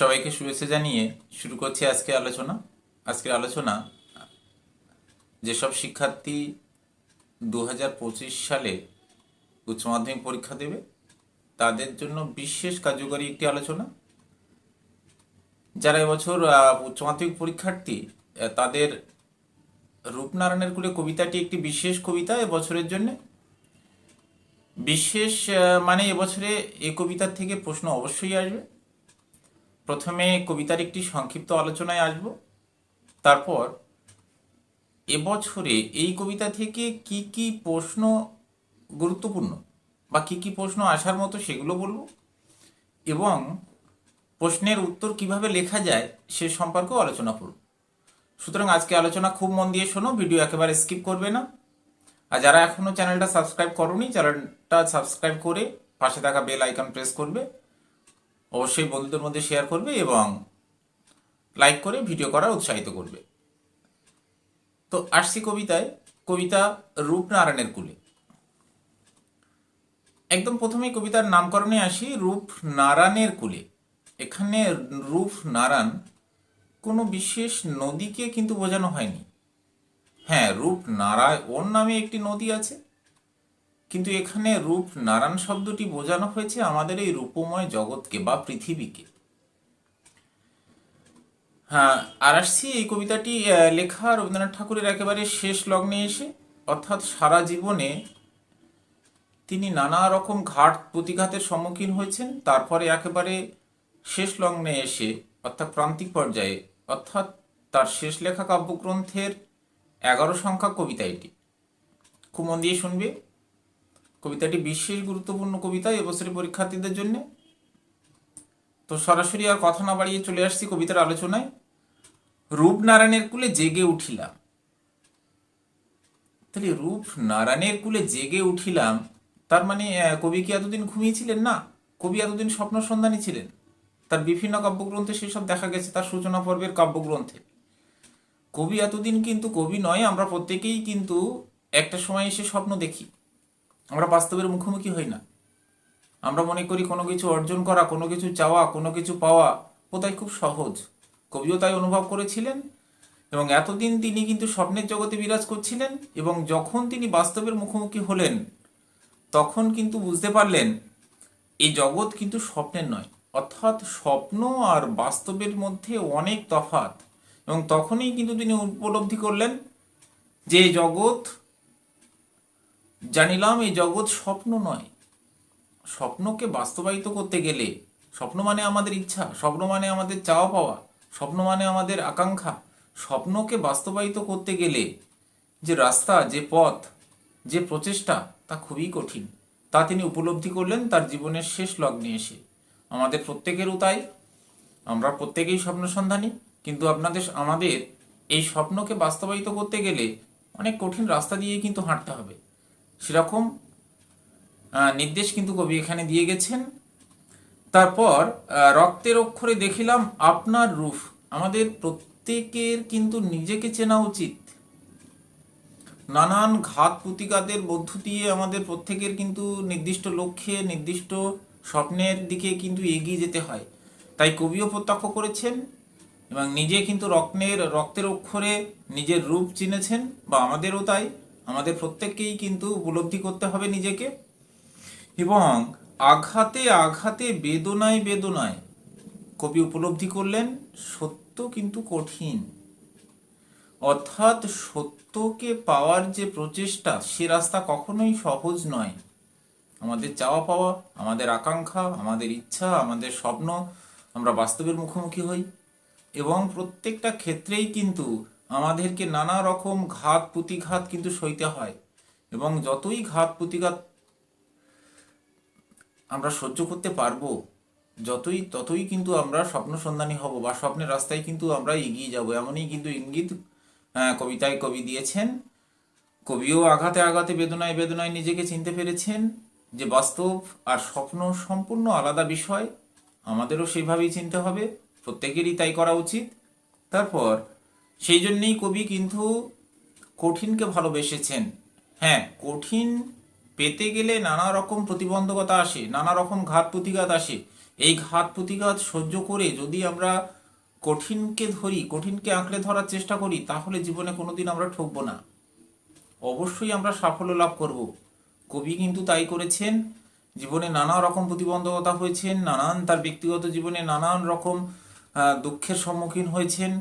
সবাইকে শুভেচ্ছা জানিয়ে শুরু করছি আজকে আলোচনা। আজকের আলোচনা, যেসব শিক্ষার্থী দু হাজার পঁচিশ সালে উচ্চ মাধ্যমিক পরীক্ষা দেবে, তাদের জন্য বিশেষ কার্যকরী একটি আলোচনা। যারা এবছর উচ্চ মাধ্যমিক পরীক্ষার্থী তাদের রূপনারায়ণের কুলে কবিতাটি একটি বিশেষ কবিতা এবছরের জন্য। বিশেষ মানে এবছরে এ কবিতার থেকে প্রশ্ন অবশ্যই আসবে। প্রথমে কবিতার একটি সংক্ষিপ্ত আলোচনায় আসব। তারপর এবছরে এই কবিতা থেকে কি কি প্রশ্ন গুরুত্বপূর্ণ বা কি কি প্রশ্ন আসার মতো সেগুলো বলব এবং প্রশ্নের উত্তর কীভাবে লেখা যায় সে সম্পর্কেও আলোচনা করব। সুতরাং আজকে আলোচনা খুব মন দিয়ে শোনো, ভিডিও একেবারে স্কিপ করবে না। আর যারা এখনও চ্যানেলটা সাবস্ক্রাইব করোনি, চ্যানেলটা সাবস্ক্রাইব করে পাশে থাকা বেল আইকন প্রেস করবে। অবশ্যই বন্ধুদের মধ্যে শেয়ার করবে এবং লাইক করে ভিডিও করার উৎসাহিত করবে। তো আসছি কবিতায়, কবিতা রূপনারায়ণের কুলে। একদম প্রথমেই কবিতার নামকরণে আসি রূপ নারায়ণের কুলে। এখানে রূপ নারায়ণ কোনো বিশেষ নদীকে কিন্তু বোঝানো হয়নি। হ্যাঁ রূপ নারায়ণ নামে একটি নদী আছে। কিন্তু এখানে রূপ নারায়ণ শব্দটি বোঝানো হয়েছে আমাদের এই রূপময় জগৎকে বা পৃথিবীকে। হ্যাঁ আর এই কবিতাটি লেখা রবীন্দ্রনাথ ঠাকুরের একেবারে শেষ লগ্নে এসে, অর্থাৎ সারা জীবনে তিনি নানা রকম ঘাট প্রতিঘাতের সম্মুখীন হয়েছেন, তারপরে একেবারে শেষ লগ্নে এসে, অর্থাৎ প্রান্তিক পর্যায়ে, অর্থাৎ তার শেষ লেখা কাব্যগ্রন্থের এগারো সংখ্যা কবিতা এটি। খুব মন দিয়ে শুনবে। কবিতাটি বিশেষ গুরুত্বপূর্ণ কবিতা এবছরের পরীক্ষার্থীদের জন্য। তো সরাসরি আর কথা না বাড়িয়ে চলে আসছি কবিতার আলোচনায়। রূপনারায়ণের কুলে জেগে উঠিলাম। তাহলে রূপ নারায়ণের কুলে জেগে উঠিলাম, তার মানে কবি কি এতদিন ঘুমিয়েছিলেন না? কবি এতদিন স্বপ্ন সন্ধানী ছিলেন? তার বিভিন্ন কাব্যগ্রন্থে সেসব দেখা গেছে, তার সূচনা পর্বের কাব্যগ্রন্থে। কবি এতদিন কিন্তু কবি নয়, আমরা প্রত্যেকেই কিন্তু একটা সময় এসে স্বপ্ন দেখি। আমরা বাস্তবের মুখোমুখি হই না। আমরা মনে করি কোনো কিছু অর্জন করা, কোনো কিছু চাওয়া, কোনো কিছু পাওয়া কোথায় খুব সহজ। কবিও তাই অনুভব করেছিলেন এবং এতদিন তিনি কিন্তু স্বপ্নের জগতে বিরাজ করছিলেন এবং যখন তিনি বাস্তবের মুখোমুখি হলেন, তখন কিন্তু বুঝতে পারলেন এই জগৎ কিন্তু স্বপ্নের নয়, অর্থাৎ স্বপ্ন আর বাস্তবের মধ্যে অনেক তফাৎ। এবং তখনই কিন্তু তিনি উপলব্ধি করলেন যে জগৎ জানিলাম এই জগৎ স্বপ্ন নয়। স্বপ্নকে বাস্তবায়িত করতে গেলে স্বপ্ন মানে আমাদের ইচ্ছা, স্বপ্ন মানে আমাদের চাওয়া পাওয়া, স্বপ্ন মানে আমাদের আকাঙ্ক্ষা। স্বপ্নকে বাস্তবায়িত করতে গেলে যে রাস্তা, যে পথ, যে প্রচেষ্টা, তা খুবই কঠিন। তা তিনি উপলব্ধি করলেন তার জীবনের শেষ লগ্নে এসে। আমাদের প্রত্যেকেরও তাই। আমরা প্রত্যেকেই স্বপ্ন সন্ধানী কিন্তু আপনাদের, আমাদের এই স্বপ্নকে বাস্তবায়িত করতে গেলে অনেক কঠিন রাস্তা দিয়ে কিন্তু হাঁটতে হবে। সেরকম নির্দেশ কিন্তু কবি এখানে দিয়ে গেছেন। তারপর রক্তের অক্ষরে দেখিলাম আপনার রূপ। আমাদের প্রত্যেকের কিন্তু নিজেকে চেনা উচিত। নানান ঘাত প্রতিঘাতের মধ্য দিয়ে আমাদের প্রত্যেকের কিন্তু নির্দিষ্ট লক্ষ্যে, নির্দিষ্ট স্বপ্নের দিকে কিন্তু এগিয়ে যেতে হয়। তাই কবিও প্রত্যক্ষ করেছেন এবং নিজে কিন্তু রত্নের, রক্তের অক্ষরে নিজের রূপ চিনেছেন, বা আমাদেরও তাই। আমাদের প্রত্যেককেই কিন্তু উপলব্ধি করতে হবে নিজেকে। এবং আঘাতে আঘাতে, বেদনায় বেদনায় কবি উপলব্ধি করলেন, সত্য কিন্তু কঠিন। অর্থাৎ সত্যকে পাওয়ার যে প্রচেষ্টা, সে রাস্তা কখনোই সহজ নয়। আমাদের চাওয়া পাওয়া, আমাদের আকাঙ্ক্ষা, আমাদের ইচ্ছা, আমাদের স্বপ্ন আমরা বাস্তবের মুখোমুখি হই। এবং প্রত্যেকটা ক্ষেত্রেই কিন্তু আমাদেরকে নানা রকম ঘাত প্রতিঘাত কিন্তু সইতে হয় এবং যতই ঘাত প্রতিঘাত আমরা সহ্য করতে পারব, যতই, ততই কিন্তু আমরা স্বপ্ন সন্ধানী হব বা স্বপ্নের রাস্তায় কিন্তু আমরা এগিয়ে যাব। এমনই কিন্তু ইঙ্গিত কবিতায় কবি দিয়েছেন। কবিও আঘাতে আঘাতে, বেদনায় বেদনায় নিজেকে চিনতে পেরেছেন যে বাস্তব আর স্বপ্ন সম্পূর্ণ আলাদা বিষয়। আমাদেরও সেভাবেই চিনতে হবে। প্রত্যেকেরই তাই করা উচিত। তারপর সেই জন্যেই কবি কিন্তু কঠিনকে ভালোবেসেছেন। হ্যাঁ কঠিন পেতে গেলে নানা রকম প্রতিবন্ধকতা আসে, নানা রকম ঘাত প্রতিঘাত আসে। এই ঘাত প্রতিঘাত সহ্য করে যদি আমরা কঠিনকে ধরি, কঠিনকে আঁকড়ে ধরার চেষ্টা করি, তাহলে জীবনে কোনোদিন আমরা ঠকবো না। অবশ্যই আমরা সাফল্য লাভ করব। কবি কিন্তু তাই করেছেন। জীবনে নানা রকম প্রতিবন্ধকতা হয়েছেন, নানান তার ব্যক্তিগত জীবনে নানান রকম দুঃখের সম্মুখীন হয়েছেন।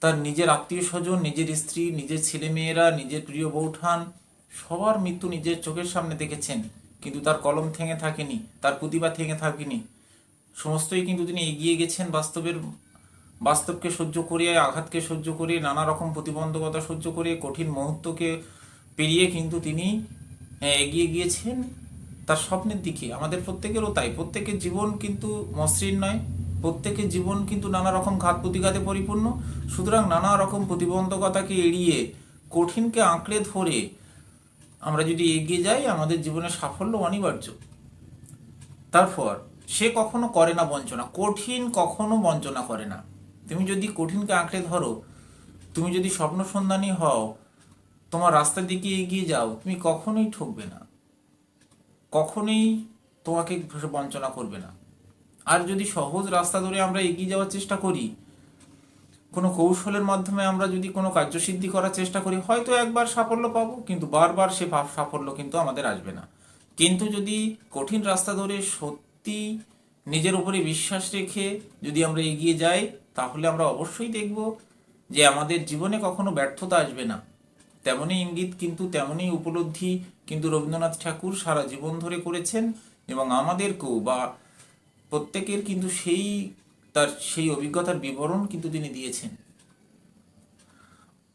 তার নিজের আত্মীয় স্বজন, নিজের স্ত্রী, নিজের ছেলেমেয়েরা, নিজের প্রিয় বৌঠান সবার মৃত্যু নিজের চোখের সামনে দেখেছেন। কিন্তু তার কলম থেঙে থাকেনি, তার প্রতিভা থেঙে থাকেনি। সমস্তই কিন্তু তিনি এগিয়ে গেছেন বাস্তবের, বাস্তবকে সহ্য করে, আঘাতকে সহ্য করে, নানা রকম প্রতিবন্ধকতা সহ্য করে, কঠিন মুহূর্তকে পেরিয়ে কিন্তু তিনি এগিয়ে গিয়েছেন তার স্বপ্নের দিকে। আমাদের প্রত্যেকেরও তাই। প্রত্যেকের জীবন কিন্তু মসৃণ নয়। প্রত্যেকের জীবন কিন্তু নানা রকম ঘাত প্রতিঘাতে পরিপূর্ণ। সুতরাং নানা রকম প্রতিবন্ধকতাকে এড়িয়ে, কঠিনকে আঁকড়ে ধরে আমরা যদি এগিয়ে যাই, আমাদের জীবনে সাফল্য অনিবার্য। তারপর, সে কখনো করে না বঞ্চনা, কঠিন কখনো বঞ্চনা করে না। তুমি যদি কঠিনকে আঁকড়ে ধরো, তুমি যদি স্বপ্ন সন্ধানী হও, তোমার রাস্তার দিকে এগিয়ে যাও, তুমি কখনোই ঠকবে না। কখনোই তোমাকে বঞ্চনা করবে না। আর যদি সহজ রাস্তা ধরে আমরা এগিয়ে যাওয়ার চেষ্টা করি, কোনো কৌশলের মাধ্যমে আমরা যদি কোনো কার্যসিদ্ধি করার চেষ্টা করি, হয়তো একবার সাফল্য পাবো, কিন্তু বারবার সে সাফল্য কিন্তু আমাদের আসবে না। কিন্তু যদি কঠিন রাস্তা ধরে সত্যি নিজের উপরে বিশ্বাস রেখে যদি আমরা এগিয়ে যাই, তাহলে আমরা অবশ্যই দেখব যে আমাদের জীবনে কখনো ব্যর্থতা আসবে না। তেমনই ইঙ্গিত কিন্তু তেমনই উপলব্ধি কিন্তু রবীন্দ্রনাথ ঠাকুর সারা জীবন ধরে করেছেন এবং আমাদেরকেও বা প্রত্যেকের কিন্তু সেই তার সেই অভিজ্ঞতার বিবরণ কিন্তু তিনি দিয়েছেন।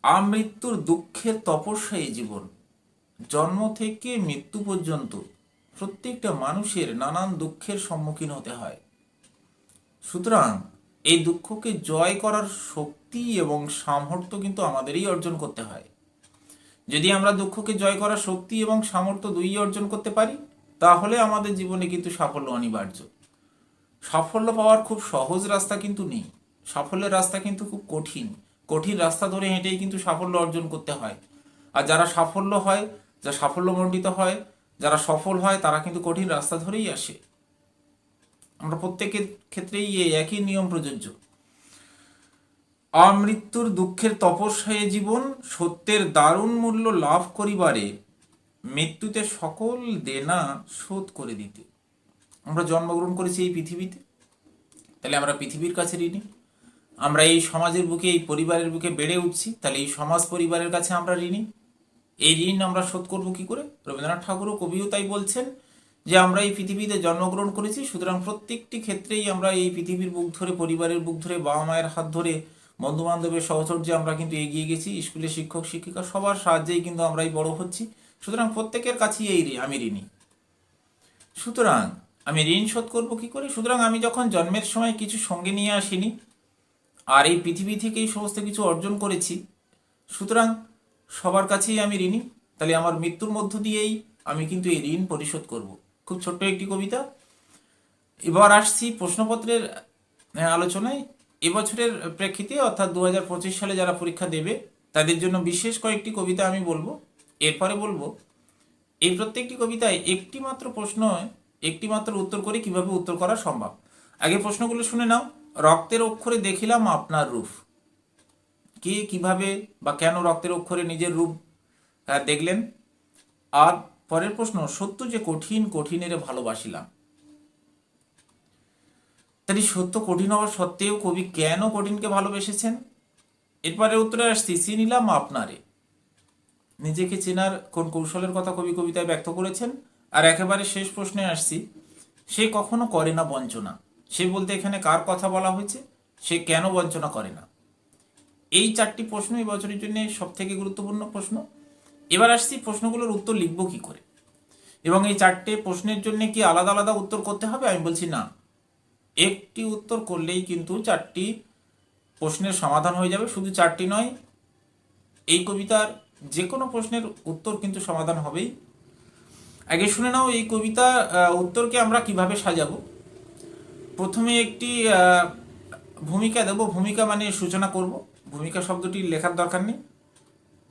আমৃত্যুর দুঃখের তপস্যা এই জীবন। জন্ম থেকে মৃত্যু পর্যন্ত প্রত্যেকটা মানুষের নানান দুঃখের সম্মুখীন হতে হয়। সুতরাং এই দুঃখকে জয় করার শক্তি এবং সামর্থ্য কিন্তু আমাদেরই অর্জন করতে হয়। যদি আমরা দুঃখকে জয় করার শক্তি এবং সামর্থ্য দুই অর্জন করতে পারি, তাহলে আমাদের জীবনে কিন্তু সাফল্য অনিবার্য। সাফল্য পাওয়ার খুব সহজ রাস্তা কিন্তু নেই। সাফল্যের রাস্তা কিন্তু খুব কঠিন। কঠিন রাস্তা ধরে হেঁটেই কিন্তু সাফল্য অর্জন করতে হয়। আর যারা সাফল্য হয়, যা সাফল্যমণ্ডিত হয়, যারা সফল হয়, তারা কিন্তু কঠিন রাস্তা ধরেই আসে। আমরা প্রত্যেকের ক্ষেত্রেই একই নিয়ম প্রযোজ্য। আমৃত্যুর দুঃখের তপস্যায় জীবন, সত্যের দারুণ মূল্য লাভ করিবারে, মৃত্যুতে সকল দেনা শোধ করে দিতে। আমরা জন্মগ্রহণ করেছি এই পৃথিবীতে, তাহলে আমরা পৃথিবীর কাছে ঋণী। আমরা এই সমাজের বুকে, এই পরিবারের বুকে বেড়ে উঠছি, তাহলে এই সমাজ পরিবারের কাছে আমরা ঋণী। এই ঋণ আমরা শোধ করব কি করে? রবীন্দ্রনাথ ঠাকুরও কবিও তাই বলছেন যে, আমরা এই পৃথিবীতে জন্মগ্রহণ করেছি, সুতরাং প্রত্যেকটি ক্ষেত্রেই আমরা এই পৃথিবীর বুক ধরে, পরিবারের বুক ধরে, বাবা মায়ের হাত ধরে বন্ধু বান্ধবের সহচর্যে আমরা কিন্তু এগিয়ে গেছি স্কুলে শিক্ষক, শিক্ষিকা, সবার সাহায্যেই কিন্তু আমরাই বড় হচ্ছি। সুতরাং প্রত্যেকের কাছেই এই আমি ঋণী। সুতরাং আমি ঋণ শোধ করব কি করে? সুতরাং আমি যখন জন্মের সময় কিছু সঙ্গে নিয়ে আসিনি, আর এই পৃথিবী থেকেই সমস্ত কিছু অর্জন করেছি, সুতরাং সবার কাছেই আমি ঋণী। তাহলে আমার মৃত্যুর মধ্য দিয়েই আমি কিন্তু এই ঋণ পরিশোধ করব। খুব ছোট্ট একটি কবিতা। এবার আসছি প্রশ্নপত্রের আলোচনায়। এবছরের প্রেক্ষিতে, অর্থাৎ দু হাজার পঁচিশ সালে যারা পরীক্ষা দেবে, তাদের জন্য বিশেষ কয়েকটি কবিতা আমি বলব। এরপরে বলব, এই প্রত্যেকটি কবিতায় একটি মাত্র প্রশ্ন একটি মাত্র উত্তর করে, কীভাবে উত্তর করা সম্ভব? আগে প্রশ্নগুলো শুনে নাও। রক্তের অক্ষরে দেখিলাম আপনার রূপ। কে, কীভাবে বা কেন রক্তের অক্ষরে নিজের রূপ দেখলেন? আর পরের প্রশ্ন, সত্য যে কঠিন, কঠিনের ভালোবাসিলাম। তাই সত্য কঠিন হওয়া সত্ত্বেও কবি কেন কঠিনকে ভালোবেসেছেন? এরপরে উত্তরে আসছি চিনিলাম আপনারে। নিজেকে চেনার কোন কৌশলের কথা কবি কবিতায় ব্যক্ত করেছেন? আর একেবারে শেষ প্রশ্নে আসছি, সে কখনো করে না বঞ্চনা। সে বলতে এখানে কার কথা বলা হয়েছে? সে কেন বঞ্চনা করে না? এই চারটি প্রশ্ন এই বছরের জন্য সব থেকে গুরুত্বপূর্ণ প্রশ্ন। এবার আসছি প্রশ্নগুলোর উত্তর লিখব কি করে? এবং এই চারটে প্রশ্নের জন্য কি আলাদা আলাদা উত্তর করতে হবে? আমি বলছি না। একটি উত্তর করলেই কিন্তু চারটি প্রশ্নের সমাধান হয়ে যাবে। শুধু চারটি নয়, এই কবিতার যে কোনো প্রশ্নের উত্তর কিন্তু সমাধান হবেই। আগে শুনে নাও এই কবিতা উত্তরকে আমরা কীভাবে সাজাবো? প্রথমে একটি ভূমিকা দেব। ভূমিকা মানে সূচনা করব। ভূমিকা শব্দটি লেখার দরকার নেই।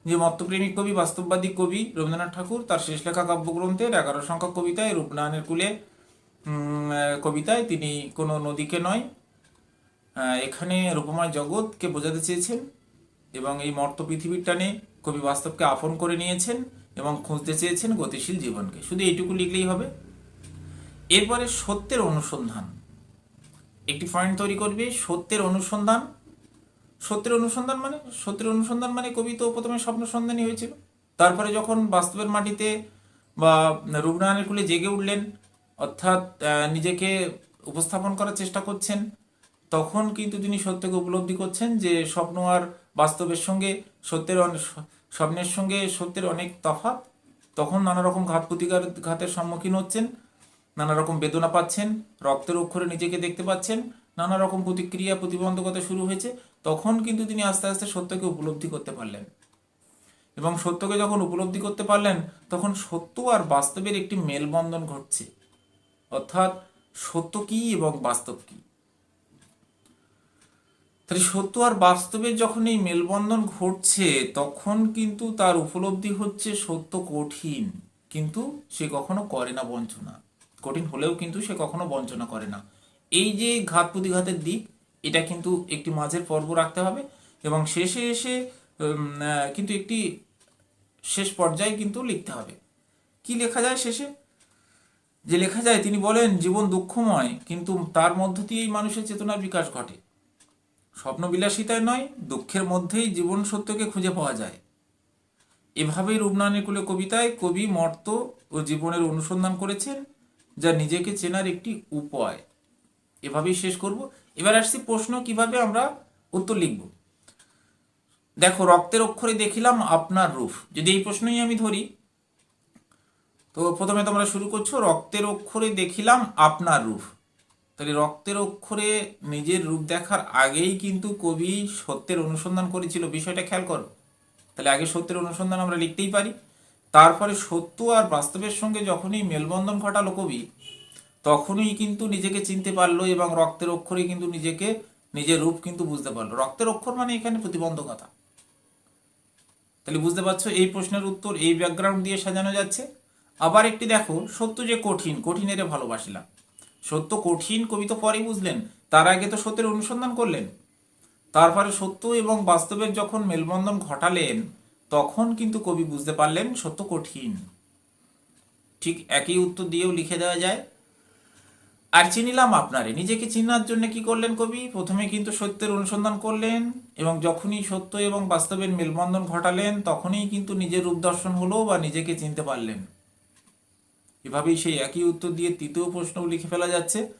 যে মত্তপ্রেমিক কবি, বাস্তববাদী কবি রবীন্দ্রনাথ ঠাকুর, তার শেষ লেখা কাব্যগ্রন্থের এগারো সংখ্যক কবিতায়, রূপনারায়ণের কুলে কবিতায় তিনি কোনো নদীকে নয় এখানে রূপময় জগৎকে বোঝাতে চেয়েছেন এবং এই মর্ত পৃথিবীর টানে কবি বাস্তবকে আপন করে নিয়েছেন। এবং খুঁজতে চেয়েছেন গতিশীল জীবনকে। শুধু এইটুকু লিখলেই হবে? এরপরে সত্যের অনুসন্ধান। একটি পয়েন্ট তৈরি করবে, সত্যের অনুসন্ধান। সত্যের অনুসন্ধান মানে? সত্যের অনুসন্ধান মানে কবি তো প্রথমে স্বপ্ন সন্ধানী হয়েছিল। তারপরে যখন বাস্তবের মাটিতে বা রূপনারায়ণের কুলে জেগে উঠলেন, অর্থাৎ নিজেকে উপস্থাপন করার চেষ্টা করছেন, তখন কিন্তু তিনি সত্যকে উপলব্ধি করছেন যে স্বপ্ন আর বাস্তবের সঙ্গে সত্যের স্বপ্নের সঙ্গে সত্যের অনেক তফাৎ। তখন নানা রকম ঘাত প্রতিকার ঘাতের সম্মুখীন হচ্ছেন নানা রকম বেদনা পাচ্ছেন, রক্তের অক্ষরে নিজেকে দেখতে পাচ্ছেন নানা রকম প্রতিক্রিয়া, প্রতিবন্ধকতা শুরু হয়েছে। তখন কিন্তু তিনি আস্তে আস্তে সত্যকে উপলব্ধি করতে পারলেন। এবং সত্যকে যখন উপলব্ধি করতে পারলেন, তখন সত্য আর বাস্তবের একটি মেলবন্ধন ঘটছে। অর্থাৎ সত্য কি এবং বাস্তব কি? তাহলে সত্য আর বাস্তবে যখন এই মেলবন্ধন ঘটছে, তখন কিন্তু তার উপলব্ধি হচ্ছে সত্য কঠিন। কিন্তু সে কখনো করে না বঞ্চনা। কঠিন হলেও কিন্তু সে কখনো বঞ্চনা করে না। এই যে ঘাত প্রতিঘাতের দিক, এটা কিন্তু একটি মাঝের পর্ব রাখতে হবে এবং শেষে এসে কিন্তু একটি শেষ পর্যায়ে কিন্তু লিখতে হবে। কি লেখা যায় শেষে? যে লেখা যায়, তিনি বলেন, জীবন দুঃখময়, কিন্তু তার মধ্য দিয়েই মানুষের চেতনার বিকাশ ঘটে। স্বপ্নবিলাসিতায় নয়, দুঃখের মধ্যেই জীবন সত্যকে খুঁজে পাওয়া যায়। এভাবেই রূপনারায়ণের কুলে কবিতায় কবি মর্ত ও জীবনের অনুসন্ধান করেছেন, যা নিজেকে চেনার একটি উপায়। এভাবেই শেষ করব। এবার আসছি প্রশ্ন, কীভাবে আমরা উত্তর লিখব? দেখো, রক্তের অক্ষরে দেখিলাম আপনার রূপ। যদি এই প্রশ্নই আমি ধরি, তো প্রথমে তোমরা শুরু করছ, রক্তের অক্ষরে দেখিলাম আপনার রূপ। তাহলে রক্তের অক্ষরে নিজের রূপ দেখার আগেই কিন্তু কবি সত্যের অনুসন্ধান করেছিল। বিষয়টা খেয়াল করো। তাহলে আগে সত্যের অনুসন্ধান আমরা লিখতেই পারি। তারপরে সত্য আর বাস্তবের সঙ্গে যখনই মেলবন্ধন ঘটালো কবি, তখনই কিন্তু নিজেকে চিনতে পারল এবং রক্তের অক্ষরে কিন্তু নিজেকে, নিজের রূপ কিন্তু বুঝতে পারল। রক্তের অক্ষর মানে এখানে প্রতিবন্ধকতা। তাহলে বুঝতে পারছ, এই প্রশ্নের উত্তর এই ব্যাকগ্রাউন্ড দিয়ে সাজানো যাচ্ছে। আবার একটি দেখো, সত্য যে কঠিন, কঠিনের ভালোবাসিলাম। সত্য কঠিন কবি তো পরেই বুঝলেন, তার আগে তো সত্যের অনুসন্ধান করলেন। তারপরে সত্য এবং বাস্তবের যখন মেলবন্ধন ঘটালেন, তখন কিন্তু কবি বুঝতে পারলেন সত্য কঠিন। ঠিক একই উত্তর দিয়েও লিখে দেওয়া যায়, আর চিনিলাম আপনারে, নিজেকে চিনার জন্য কি করলেন কবি? প্রথমে কিন্তু সত্যের অনুসন্ধান করলেন এবং যখনই সত্য এবং বাস্তবের মেলবন্ধন ঘটালেন, তখনই কিন্তু নিজের রূপ দর্শন হলো বা নিজেকে চিনতে পারলেন। এভাবেই সেই একই উত্তর দিয়ে তৃতীয় প্রশ্নও লিখে ফেলা যাচ্ছে।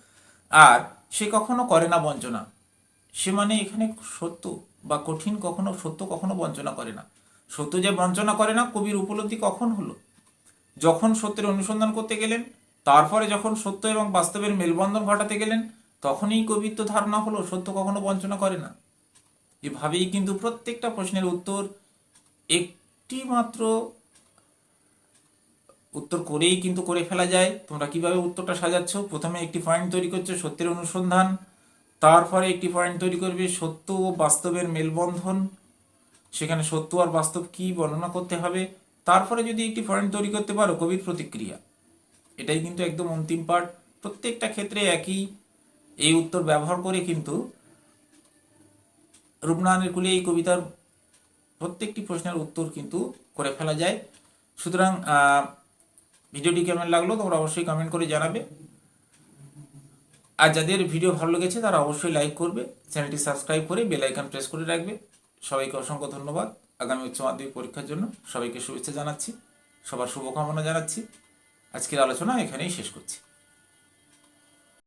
আর সে কখনো করে না বঞ্চনা। সে মানে এখানে সত্য বা কঠিন কখনো, সত্য কখনো বঞ্চনা করে না। সত্য যে বঞ্চনা করে না, কবির উপলব্ধি কখন হলো? যখন সত্যের অনুসন্ধান করতে গেলেন, তারপরে যখন সত্য এবং বাস্তবের মেলবন্ধন ঘটাতে গেলেন, তখনই কবির তো ধারণা হলো সত্য কখনো বঞ্চনা করে না। এভাবেই কিন্তু প্রত্যেকটা প্রশ্নের উত্তর একটি মাত্র উত্তর করেই কিন্তু করে ফেলা যায়। তোমরা কীভাবে উত্তরটা সাজাচ্ছ? প্রথমে একটি পয়েন্ট তৈরি করছ সত্যের অনুসন্ধান। তারপরে একটি পয়েন্ট তৈরি করবে সত্য ও বাস্তবের মেলবন্ধন। সেখানে সত্য আর বাস্তব কি বর্ণনা করতে হবে? তারপরে যদি একটি পয়েন্ট তৈরি করতে পারো, কবির প্রতিক্রিয়া। এটাই কিন্তু একদম অন্তিম পার্ট প্রত্যেকটা ক্ষেত্রে একই এই উত্তর ব্যবহার করে কিন্তু রূপনারায়ণের কুলে এই কবিতার প্রত্যেকটি প্রশ্নের উত্তর কিন্তু করে ফেলা যায়। সুতরাং ভিডিওটি কেমন লাগল তোমরা অবশ্যই কমেন্ট করে জানাবে। আর যাদের ভিডিও ভালো লেগেছে তারা অবশ্যই লাইক করবে চ্যানেলটি সাবস্ক্রাইব করে বেল আইকন প্রেস করে রাখবে। সবাইকে অসংখ্য ধন্যবাদ। আগামী উচ্চ মাধ্যমিক পরীক্ষার জন্য সবাইকে শুভেচ্ছা জানাচ্ছি, সবার শুভকামনা জানাচ্ছি। আজকের আলোচনা এখানেই শেষ করছি।